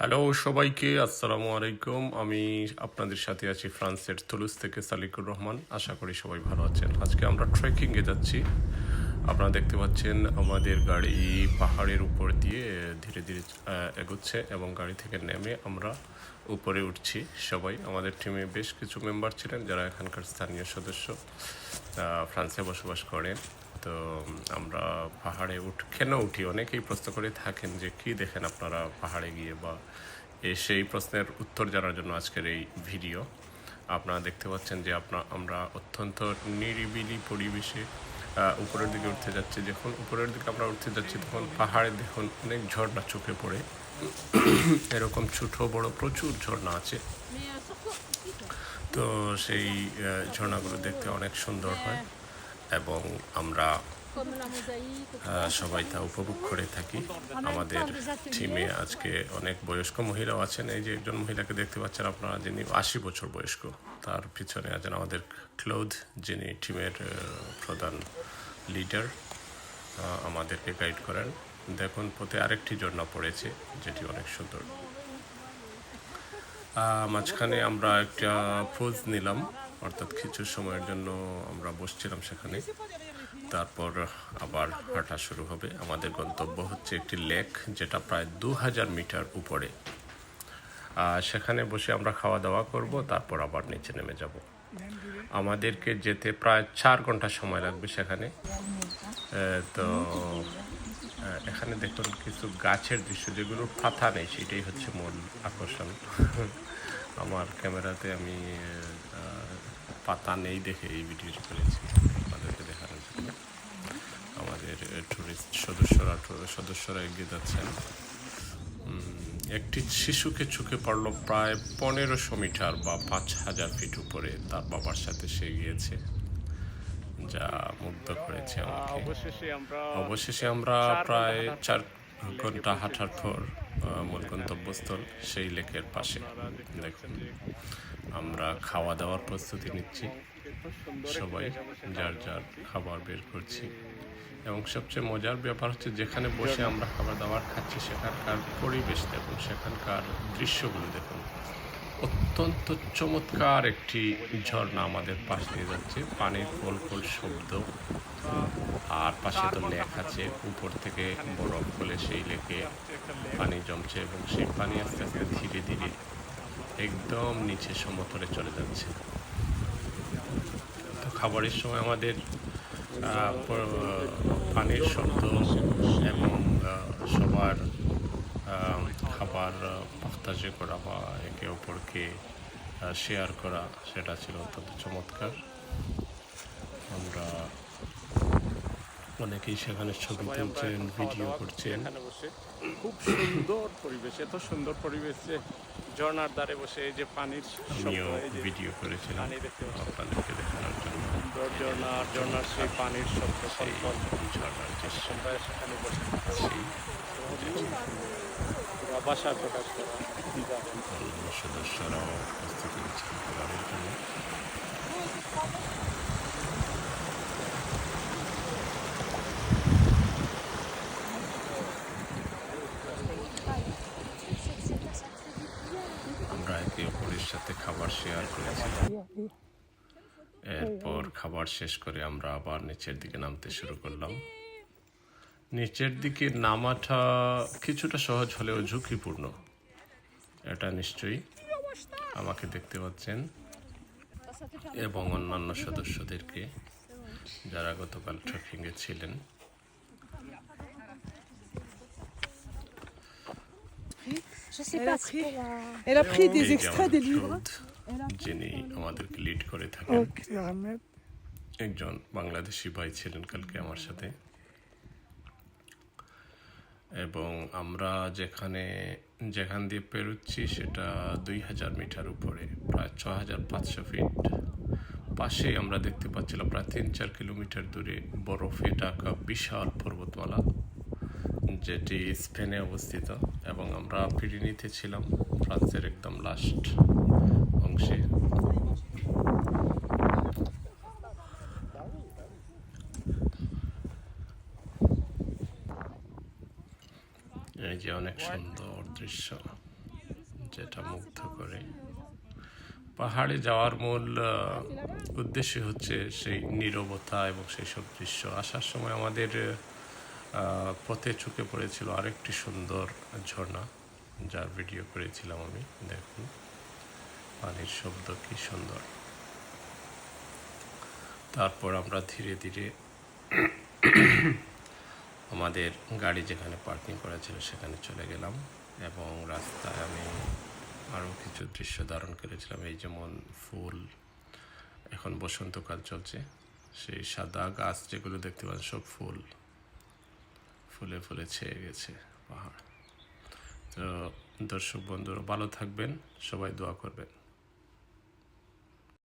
Hello সবাইকে, আসসালামু আলাইকুম। আমি আপনাদের সাথে আছি ফ্রান্সের তুলুস থেকে সালিকুর রহমান। আশা করি সবাই ভালো আছেন। আজকে আমরা ট্রেকিংয়ে যাচ্ছি। আপনারা দেখতে পাচ্ছেন আমাদের গাড়ি পাহাড়ের উপর দিয়ে ধীরে ধীরে এগোচ্ছে এবং গাড়ি থেকে নেমে আমরা উপরে উঠছি। সবাই আমাদের টিমে বেশ কিছু মেম্বার ছিলেন যারা এখানকার স্থানীয় সদস্য ফ্রান্সে বসবাস করেন। তো আমরা পাহাড়ে উঠ, কেন উঠি? অনেকেই প্রশ্ন করে থাকেন যে কি দেখেন আপনারা পাহাড়ে গিয়ে বা সেই প্রশ্নের উত্তর জানার জন্য আজকের এই ভিডিও। আপনারা দেখতে পাচ্ছেন যে আপনার আমরা অত্যন্ত নিরিবিলি পরিবেশে উপরের দিকে উঠতে যাচ্ছি। যখন উপরের দিকে আমরা উঠতে যাচ্ছি তখন পাহাড়ে দেখুন অনেক ঝর্ণা চোখে পড়ে। এরকম ছোট বড় প্রচুর ঝর্ণা আছে। তো সেই ঝর্ণাগুলো দেখতে অনেক সুন্দর হয়। এবং আমরা সবাই তা উপভোগ করে থাকি। আমাদের টিমে আজকে অনেক বয়স্ক মহিলাও আছেন। এই যে একজন মহিলাকে দেখতে পাচ্ছেন আপনারা যিনি আশি বছর বয়স্ক তার পিছনে আছেন আমাদের ক্লোথ যিনি টিমের প্রধান লিডার আমাদেরকে গাইড করেন। দেখুন পথে আরেকটি ঝর্ণা পড়েছে যেটি অনেক সুন্দর। মাঝখানে আমরা একটা পোজ নিলাম। অর্থাৎ কিছু সময়ের জন্য আমরা বসছিলাম সেখানে। তারপর আবার হাঁটা শুরু হবে। আমাদের গন্তব্য হচ্ছে একটি লেক, যেটা প্রায় দু হাজার মিটার উপরে। সেখানে বসে আমরা খাওয়া দাওয়া করব, তারপর আবার নিচে নেমে যাব। আমাদেরকে যেতে প্রায় চার ঘণ্টা সময় লাগবে সেখানে। তো এখানে দেখুন কিছু গাছের দৃশ্য যেগুলোর পাতা নেই, সেটাই হচ্ছে মূল আকর্ষণ। আমার ক্যামেরাতে আমি পাতা নেই দেখে এই ভিডিওটি করেছি। আপনাদেরকে দেখানোর জন্য। আমাদের টুরিস্ট সদস্যরা সদস্যরা এগিয়ে যাচ্ছেন। একটি শিশুকে চোখে পড়ল প্রায় পনেরোশো মিটার বা পাঁচ হাজার ফিট উপরে। তার বাবার সাথে সে গিয়েছে যা মুগ্ধ করেছে আমাকে। অবশেষে আমরা প্রায় চার ঘণ্টা হাঁটার পর মূল গন্তব্যস্থল সেই লেকের পাশে। দেখুন আমরা খাওয়া দাওয়ার প্রস্তুতি নিচ্ছি। সবাই যার যার খাবার বের করছি। এবং সবচেয়ে মজার ব্যাপার হচ্ছে, যেখানে বসে আমরা খাবার দাবার খাচ্ছি, সেখানকার পরিবেশ দেখুন, সেখানকার দৃশ্যগুলো দেখুন। অত্যন্ত চমৎকার একটি ঝর্ণা আমাদের পাশ দিয়ে যাচ্ছে। পানির ফল ফল শব্দ। আর পাশে তো লেক আছে। উপর থেকে বরফ ফলে সেই লেকে পানি জমছে এবং সেই পানি আস্তে আস্তে ধীরে ধীরে একদম নিচে সমতলে চলে যাচ্ছে। তো খাবারের সময় আমাদের পানির শব্দ এবং সবার আহ, পাখতাজে করা বা একে অপরকে শেয়ার করা সেটা ছিল অত্যন্ত চমৎকার। আমরা অনেকেই সেখানে ছবি তুলছেন ভিডিও করছেন। খুব সুন্দর পরিবেশ এত সুন্দর পরিবেশ যে ঝর্ণার ধারে বসে এই যে পানির আমিও যে ভিডিও করেছিলাম। আপনাদেরকে দেখানোর জন্য। সুন্দর ঝর্ণা ঝর্ণার সেই পানির শব্দ সেই ঝর্ণার দৃশ্য সেখানে বসে। আমরা একে অপরের সাথে খাবার শেয়ার করেছিলাম এরপর খাবার শেষ করে আমরা আবার নিচের দিকে নামতে শুরু করলাম। নিচের দিকে নামাটা কিছুটা সহজ হলেও ঝুঁকিপূর্ণ। এটা নিশ্চয়ই আমাকে দেখতে পাচ্ছেন এবং অন্যান্য সদস্যদেরকে যারা গতকাল ট্রেকিংয়ে ছিলেন। যিনি আমাদেরকে লিড করে থাকেন। একজন বাংলাদেশি ভাই ছিলেন কালকে আমার সাথে। এবং আমরা যেখানে, যেখান দিয়ে পেরোচ্ছি সেটা দুই হাজার মিটার উপরে, প্রায় ছ হাজার পাঁচশো ফিট পাশেই আমরা দেখতে পাচ্ছিলাম প্রায় তিন চার কিলোমিটার দূরে বরফে ঢাকা বিশাল পর্বতমালা, যেটি স্পেনে অবস্থিত এবং আমরা পিরিনিতে ছিলাম ফ্রান্সের একদম লাস্ট অংশে। এই যে অনেক সুন্দর দৃশ্য যেটা মুগ্ধ করে। পাহাড়ে যাওয়ার মূল উদ্দেশ্য হচ্ছে সেই নীরবতা এবং সেই সব দৃশ্য। আসার সময় আমাদের পথে চুকে পড়েছিল আরেকটি সুন্দর ঝর্ণা, যার ভিডিও করেছিলাম আমি। দেখুন, পানির শব্দ কি সুন্দর। তারপর আমরা ধীরে ধীরে আমাদের গাড়ি যেখানে পার্কিং করা ছিল সেখানে চলে গেলাম এবং রাস্তায় আমি আরও কিছু দৃশ্য ধারণ করেছিলাম। এই যেমন ফুল এখন বসন্তকাল চলছে, সেই সাদা গাছ যেগুলো দেখতে পান, সব ফুল, ফুলে ফুলে ছেয়ে গেছে পাহাড়। তো দর্শক বন্ধুরা, ভালো থাকবেন, সবাই দোয়া করবেন।